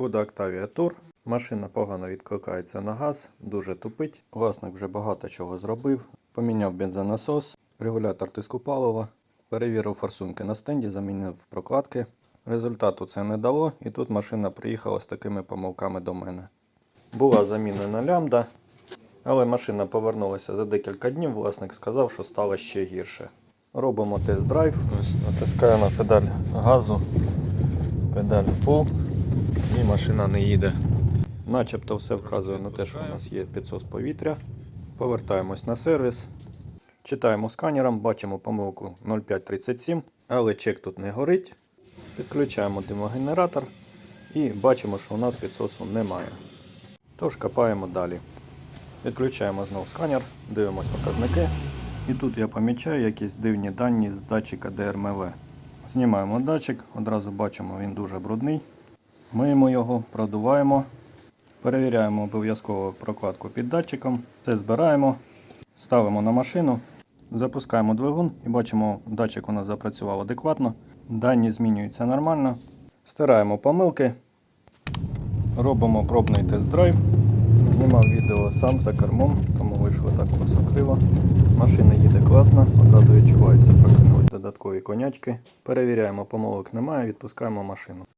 Шкода Octavia Tour. Машина погано відкликається на газ, дуже тупить. Власник вже багато чого зробив. Поміняв бензонасос, регулятор тиску палива, перевірив форсунки на стенді, замінив прокладки. Результату це не дало, і тут машина приїхала з такими помилками до мене. Була замінена лямбда, але машина повернулася за декілька днів. Власник сказав, що стало ще гірше. Робимо тест-драйв, натискаємо педаль газу, педаль в пол і машина не їде. Начебто все вказує на те, що у нас є підсос повітря. Повертаємось на сервіс. Читаємо сканером, бачимо помилку 0537, але чек тут не горить. Підключаємо димогенератор і бачимо, що у нас підсосу немає. Тож копаємо далі. Відключаємо знову сканер, дивимось показники. І тут я помічаю якісь дивні дані з датчика ДРМВ. Знімаємо датчик, одразу бачимо, він дуже брудний. Миємо його, продуваємо. Перевіряємо обов'язково прокладку під датчиком. Це збираємо, ставимо на машину, запускаємо двигун і бачимо, датчик у нас запрацював адекватно. Дані змінюються нормально. Стираємо помилки. Робимо пробний тест-драйв. Знімав відео сам за кермом, тому вийшло так косо-криво. Машина їде класно, одразу відчувається, прокинулись додаткові конячки. Перевіряємо, помилок немає, відпускаємо машину.